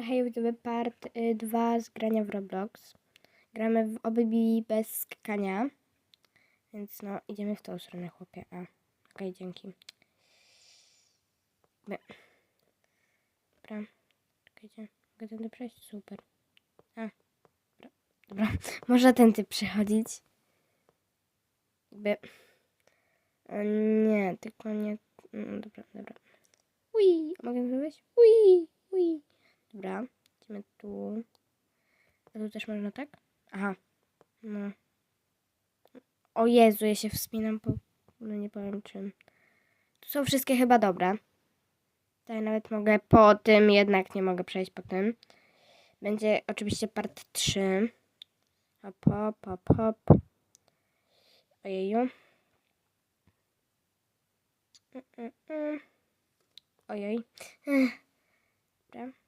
Dobra, hej, part 2 z grania w Roblox. Gramy w obybi bez skakania. Więc no, idziemy w tą stronę, chłopie. A, okej, dzięki. B. Dobra, czekajcie, mogę tędy przejść? Super. A, dobra, dobra. można tędy przechodzić. O nie, tylko nie... No, dobra, dobra. Ui, mogę wyjść? Dobra, idziemy tu. A tu też można tak? Aha. No. O Jezu, ja się wspinam po... No nie powiem czym. Tu są wszystkie chyba dobre. Tutaj nawet mogę po tym, jednak nie mogę przejść po tym. Będzie oczywiście part 3. Hop, hop, hop, hop. Ojeju. Mm, mm, mm. Ojej. Dobra.